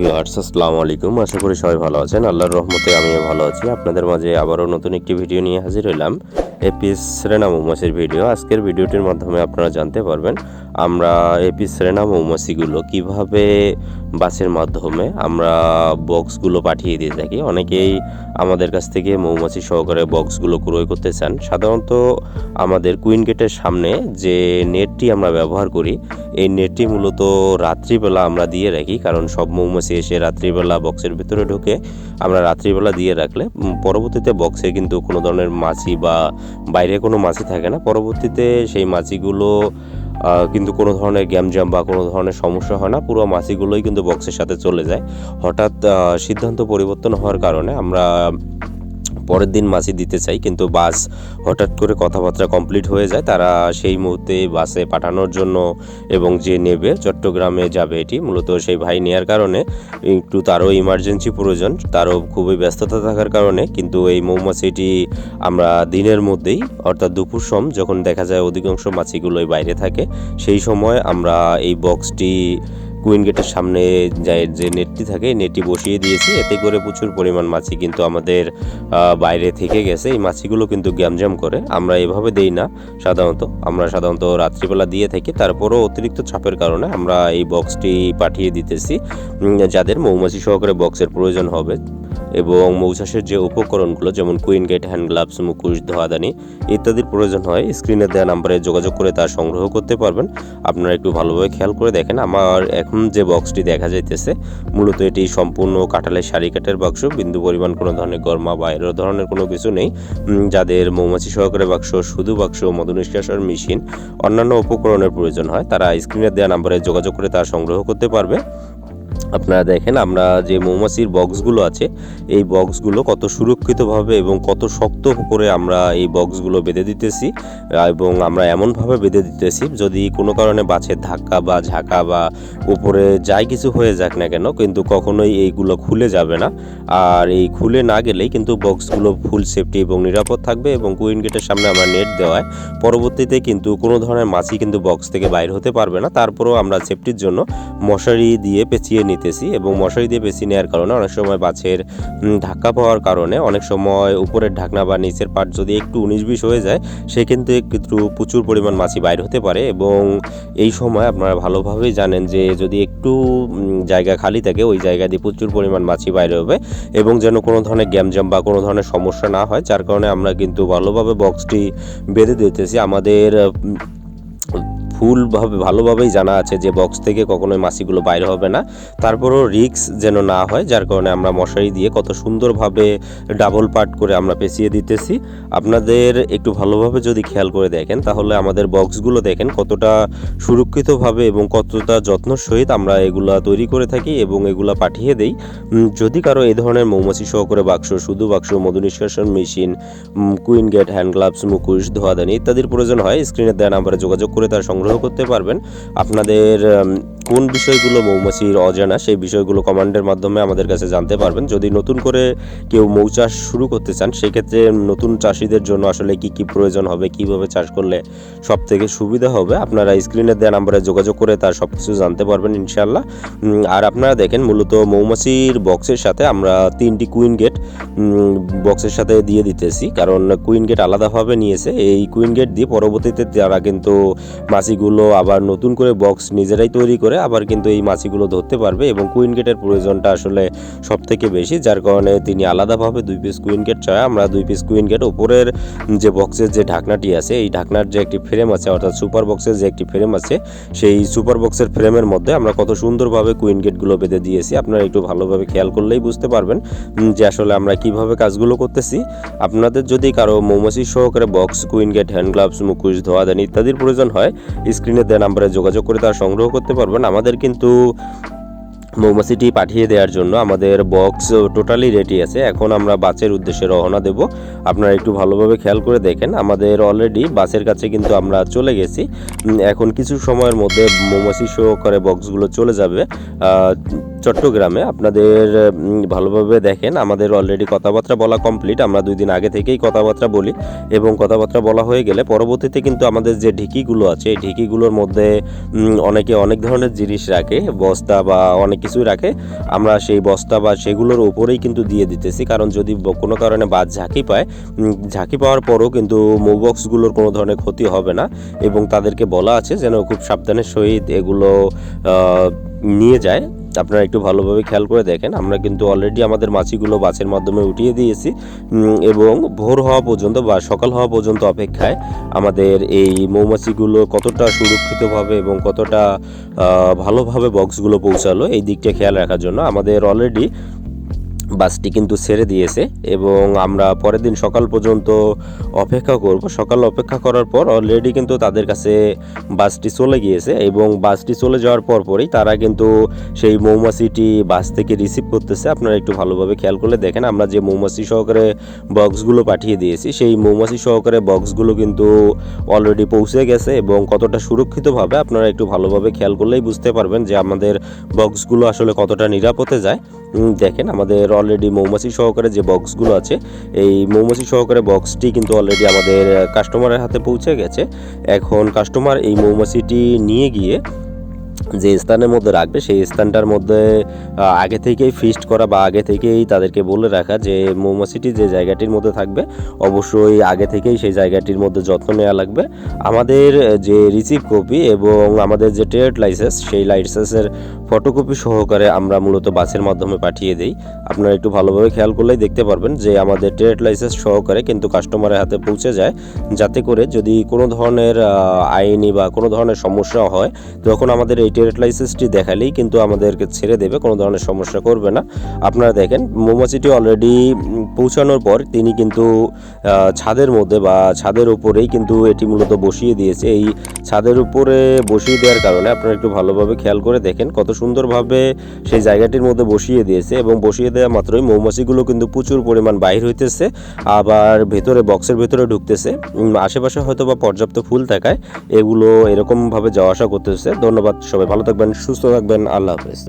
Viewers আসসালামু আলাইকুম। আশা করি সবাই ভালো আছেন। আল্লাহর রহমতে আমিও ভালো আছি। আপনাদের মাঝে আবারও নতুন একটি ভিডিও নিয়ে হাজির হইলাম। এপিস সেরেনা মৌমাছির ভিডিও। আজকের ভিডিওটির মাধ্যমে আপনারা জানতে পারবেন, আমরা এপিস সেরেনা মৌমাছিগুলো কীভাবে বাসের মাধ্যমে আমরা বক্সগুলো পাঠিয়ে দিয়ে থাকি। অনেকেই আমাদের কাছ থেকে মৌমাছি সহকারে বক্সগুলো ক্রয় করতে চান। সাধারণত আমাদের কুইন গেটের সামনে যে নেটটি আমরা ব্যবহার করি এই নেটটি মূলত রাত্রিবেলা আমরা দিয়ে রাখি, কারণ সব মৌমাছি এসে রাত্রিবেলা বক্সের ভিতরে ঢুকে। আমরা রাত্রিবেলা দিয়ে রাখলে পরবর্তীতে বক্সে কিন্তু কোনো ধরনের মাছি বা বাইরে কোনো মাছি থাকে না। পরবর্তীতে সেই মাছিগুলো কিন্তু কোনো ধরনের গ্যামজাম বা কোনো ধরনের সমস্যা হয় না। পুরো মাছিগুলোই কিন্তু বক্সের সাথে চলে যায়। হঠাৎ সিদ্ধান্ত পরিবর্তন হওয়ার কারণে আমরা পরের দিন মাছি দিতে চাই, কিন্তু বাস হঠাৎ করে কথাবার্তা কমপ্লিট হয়ে যায়, তারা সেই মুহূর্তে বাসে পাঠানোর জন্য এবং যে নেবে চট্টগ্রামে যাবে এটি, মূলত সেই ভাই নেওয়ার কারণে, একটু তারও ইমার্জেন্সি প্রয়োজন, তারও খুবই ব্যস্ততা থাকার কারণে, কিন্তু এই মৌমাছিটি আমরা দিনের মধ্যেই, অর্থাৎ দুপুর সম, যখন দেখা যায় অধিকাংশ মাছিগুলোই বাইরে থাকে, সেই সময় আমরা এই বক্সটি কুইন গেটের সামনে যায়, যে নেটটি থাকে নেটটি বসিয়ে দিয়েছি। এতে করে প্রচুর পরিমাণ মাছি কিন্তু আমাদের বাইরে থেকে গেছে। এই মাছিগুলো কিন্তু গ্যামজাম করে। আমরা এভাবে দেই না, সাধারণত। আমরা সাধারণত রাত্রিবেলা দিয়ে থাকি। তারপরও অতিরিক্ত চাপের কারণে আমরা এই বক্সটি পাঠিয়ে দিতেছি। যাদের মৌমাছি সহকারে বক্সের প্রয়োজন হবে। এবং মৌচাষের যে উপকরণগুলো, যেমন কুইন গেট হ্যান্ড গ্লাভস মুখোশ, ধোয়াদানি ইত্যাদির প্রয়োজন হয় স্ক্রিনে দেওয়া নাম্বারে যোগাযোগ করে তা সংগ্রহ করতে পারবেন। আপনারা একটু ভালোভাবে খেয়াল করে দেখেন, আমার এখন যে বক্সটি দেখা যাইতেছে, মূলত এটি সম্পূর্ণ কাঁঠালের শাড়ি কাঠের বাক্স, বিন্দু পরিমাণ কোনো ধরনের গরমা বা এর ধরনের কোনো কিছু নেই। যাদের মৌমাছি সহকারে বাক্স, শুধু বাক্স মধু নিষ্কাশন মেশিন, অন্যান্য উপকরণের প্রয়োজন হয়, তারা স্ক্রিনে দেওয়া নাম্বারে যোগাযোগ করে তা সংগ্রহ করতে পারবে। আপনারা দেখেন, আমরা যে মৌমাছির বক্সগুলো আছে, এই বক্সগুলো কত সুরক্ষিতভাবে এবং কত শক্ত করে আমরা এই বক্সগুলো বেঁধে দিতেছি এবং আমরা এমনভাবে বেঁধে দিতেছি যদি কোনো কারণে বাছের ধাক্কা বা ঝাঁকা বা উপরে যাই কিছু হয়ে যাক না কেন, কিন্তু কখনোই এইগুলো খুলে যাবে না। আর এই খুলে না গেলেই কিন্তু বক্সগুলো ফুল সেফটি এবং নিরাপদ থাকবে এবং কুইন গেটের সামনে আমরা নেট দেওয়ায় পরবর্তীতে কিন্তু কোনো ধরনের মাছি কিন্তু বক্স থেকে বাইর হতে পারবে না। তারপরেও আমরা সেফটির জন্য মশারি দিয়ে পেঁচিয়ে নিতেছি এবং মশারি দিয়ে পেঁচিয়ে নেওয়ার কারণে অনেক সময় বাছের ধাক্কা পাওয়ার কারণে অনেক সময় উপরের ঢাকনা বা নিচের পাট যদি একটু উনিশ বিশ হয়ে যায়, সেক্ষেত্রে কিন্তু প্রচুর পরিমাণ মাছি বাইর হতে পারে এবং এই সময় আপনারা ভালোভাবেই জানেন যে যদি একটু জায়গা খালি থাকে, ওই জায়গা দিয়ে প্রচুর পরিমাণ মাছি বাইরে হবে এবং যেন কোনো ধরনের গ্যামজাম বা কোনো ধরনের সমস্যা না হয়, যার কারণে আমরা কিন্তু ভালোভাবে বক্সটি বেঁধে দিতেছি। আমাদের ফুলভাবে ভালোভাবেই জানা আছে যে বক্স থেকে কখনোই মাছিগুলো বাইরে হবে না। তারপরও রিক্স যেন না হয়, যার কারণে আমরা মশারি দিয়ে কত সুন্দরভাবে ডাবল পার্ট করে আমরা পেঁচিয়ে দিতেছি। আপনাদের একটু ভালোভাবে যদি খেয়াল করে দেখেন, তাহলে আমাদের বক্সগুলো দেখেন কতটা সুরক্ষিতভাবে এবং কতটা যত্ন সহিত আমরা এগুলা তৈরি করে থাকি এবং এগুলা পাঠিয়ে দেই। যদি কারও এই ধরনের মৌমাছি সহকারে বাক্স, শুধু বাক্স, মধু নিষ্কাশন machine queen gate hand gloves মুকুশ ধোয়াদানি ইত্যাদির প্রয়োজন হয় স্ক্রিনে দেওয়া নাম্বারে যোগাযোগ করে তার সংগ্রহ করতে পারবেন। আপনাদের কোন বিষয়গুলো মৌমাছির অজানা সেই বিষয়গুলো কমান্ডের মাধ্যমে আমাদের কাছে জানতে পারবেন। যদি নতুন করে কেউ মৌ চাষ শুরু করতে চান, সেক্ষেত্রে নতুন চাষিদের জন্য আসলে কি কি প্রয়োজন হবে, কীভাবে চাষ করলে সব থেকে সুবিধা হবে, আপনারা স্ক্রিনে দেওয়া নাম্বারে যোগাযোগ করে তার সব কিছু জানতে পারবেন ইনশাল্লাহ আর আপনারা দেখেন মূলত মৌমাছির বক্সের সাথে আমরা তিনটি কুইন গেট বক্সের সাথে দিয়ে দিতেছি। কারণ কুইন গেট আলাদাভাবে নিয়েছে। এই কুইন গেট দিয়ে পরবর্তীতে তারা কিন্তু মাছিগুলো আবার নতুন করে বক্স নিজেরাই তৈরি করে আবার কিন্তু এই মাছিগুলো ধরতে পারবে এবং কুইন গেটের প্রয়োজনটা আসলে সব থেকে বেশি, যার কারণে তিনি আলাদাভাবে দুই পিস কুইন গেট চায়। আমরা দুই পিস কুইন গেট উপরের যে বক্সের যে ঢাকনাটি আছে, এই ঢাকনার যে একটি ফ্রেম আছে, অর্থাৎ সুপার বক্সের যে একটি ফ্রেম আছে, সেই সুপার বক্সের ফ্রেমের মধ্যে আমরা কত সুন্দরভাবে কুইন গেটগুলো বেঁধে দিয়েছি। আপনারা একটু ভালোভাবে খেয়াল করলেই বুঝতে পারবেন যে আসলে আমরা কীভাবে কাজগুলো করতেছি। আপনাদের যদি কারও মৌমাছি সহকারে box queen gate hand gloves মুখোশ ধোয়াদানি ইত্যাদির প্রয়োজন হয় স্ক্রিনে দেওয়া নাম্বারে যোগাযোগ করে তার সংগ্রহ করতে পারবেন। আমাদের কিন্তু মৌমাছিটি পাঠিয়ে দেওয়ার জন্য আমাদের বক্স টোটালি রেডি আছে। এখন আমরা বাসের উদ্দেশ্যে রওনা দেব। আপনারা একটু ভালোভাবে খেয়াল করে দেখেন, আমাদের অলরেডি বাসের কাছে কিন্তু আমরা চলে গেছি। এখন কিছু সময়ের মধ্যে মৌমাছি শো করে বক্সগুলো চলে যাবে চট্টগ্রামে। আপনাদের ভালোভাবে দেখেন, আমাদের অলরেডি কথাবার্তা বলা কমপ্লিট আমরা দুই দিন আগে থেকেই কথাবার্তা বলি এবং কথাবার্তা বলা হয়ে গেলে পরবর্তীতে কিন্তু আমাদের যে ঢিকিগুলো আছে, এই ঢিকিগুলোর মধ্যে অনেকে অনেক ধরনের জিনিস রাখে, বস্তা বা অনেক কিছুই রাখে, আমরা সেই বস্তা বা সেগুলোর উপরেই কিন্তু দিয়ে দিতেছি। কারণ যদি কোনো কারণে বাদ ঝাঁকি পায় ঝাঁকি পাওয়ার পরও কিন্তু মোবক্সগুলোর কোনো ধরনের ক্ষতি হবে না। এবং তাদেরকে বলা আছে যেন খুব সাবধানের সহিত এগুলো নিয়ে যায়, আপনারা একটু ভালোভাবে খেয়াল করে দেখেন। আমরা কিন্তু অলরেডি আমাদের মাছিগুলো বাসের মাধ্যমে উঠিয়ে দিয়েছি এবং ভোর হওয়া পর্যন্ত বা সকাল হওয়া পর্যন্ত অপেক্ষায় আমাদের এই মৌমাছিগুলো কতটা সুরক্ষিতভাবে এবং কতটা ভালোভাবে বক্সগুলো পৌঁছালো এই দিকটা খেয়াল রাখার জন্য। আমাদের অলরেডি বাসটি কিন্তু ছেড়ে দিয়েছে এবং আমরা পরের দিন সকাল পর্যন্ত অপেক্ষা করব। সকাল অপেক্ষা করার পর অলরেডি কিন্তু তাদের কাছে বাসটি চলে গিয়েছে এবং বাসটি চলে যাওয়ার পর পরই তারা কিন্তু সেই মৌমাছিটি বাস থেকে রিসিভ করতেছে। আপনারা একটু ভালোভাবে খেয়াল করলে দেখেন, আমরা যে মৌমাছি সহকারে বক্সগুলো পাঠিয়ে দিয়েছি, সেই মৌমাছি সহকারে বক্সগুলো কিন্তু অলরেডি পৌঁছে গেছে এবং কতটা সুরক্ষিতভাবে আপনারা একটু ভালোভাবে খেয়াল করলেই বুঝতে পারবেন যে আমাদের বক্সগুলো আসলে কতটা নিরাপদে যায়। দেখেন, আমাদের অলরেডি মৌমাছি সহকারে যে বক্সগুলো আছে, এই মৌমাছি সহকারে বক্সটি কিন্তু অলরেডি আমাদের কাস্টমারের হাতে পৌঁছে গেছে। এখন কাস্টমার এই মৌমাছিটি নিয়ে গিয়ে যে স্থানের মধ্যে রাখবে, সেই স্থানটার মধ্যে আগে থেকেই ফিস্ট করা বা আগে থেকেই তাদেরকে বলে রাখা যে মৌমাছিটি যে জায়গাটির মধ্যে থাকবে, অবশ্যই আগে থেকেই সেই জায়গাটির মধ্যে যত্ন নেওয়া লাগবে। আমাদের যে রিসিভ কপি এবং আমাদের যে ট্রেড লাইসেন্স সেই লাইসেন্সের ফটোকপি সহকারে আমরা মূলত বাসের মাধ্যমে পাঠিয়ে দিই। আপনারা একটু ভালোভাবে খেয়াল করলেই দেখতে পারবেন যে আমাদের ট্রেড লাইসেন্স সহকারে কিন্তু কাস্টমারের হাতে পৌঁছে যায়। যাতে করে যদি কোনো ধরনের আইনি বা কোনো ধরনের সমস্যা হয়, তখন আমাদের এই ট্রেড লাইসেন্সটি দেখালেই কিন্তু আমাদেরকে ছেড়ে দেবে, কোনো ধরনের সমস্যা করবে না। আপনারা দেখেন, মৌমাছিটি অলরেডি পৌঁছানোর পর তিনি কিন্তু ছাদের মধ্যে বা ছাদের উপরেই কিন্তু এটি মূলত বসিয়ে দিয়েছে। এই ছাদের উপরে বসিয়ে দেওয়ার কারণে আপনারা একটু ভালোভাবে খেয়াল করে দেখেন কত সুন্দরভাবে সেই জায়গাটির মধ্যে বসিয়ে দিয়েছে এবং বসিয়ে দেওয়া মাত্রই মৌমাছিগুলো কিন্তু প্রচুর পরিমাণ বাহির হইতেছে, আবার ভেতরে বক্সের ভেতরে ঢুকতেছে। আশেপাশে হয়তো বা পর্যাপ্ত ফুল থাকায় এগুলো এরকমভাবে যাওয়া আসা করতেছে। ধন্যবাদ সবাই, ভালো থাকবেন, সুস্থ থাকবেন, আল্লাহ হাফেজ।